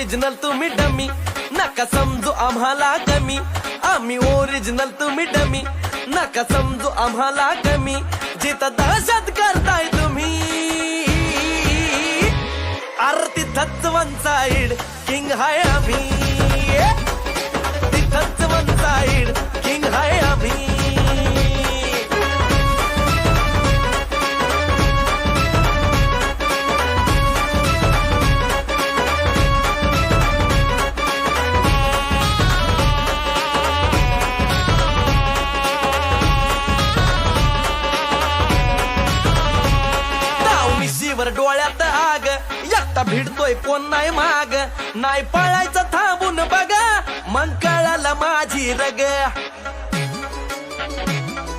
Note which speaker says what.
Speaker 1: Original तुम्ही dummy नका समजू आम्हाला कमी आम्ही ओरिजिनल तुम्ही डमी नका समजू आम्हाला कमी जिथं दहशत करताय तुम्ही आरती तिथंच वन किंग हाय आम्ही वर डोळ्यात आग. एकटा भिडतोय कोण नाही माग. नाही पळायचं थांबून बघा. मग कळालं माझी रग.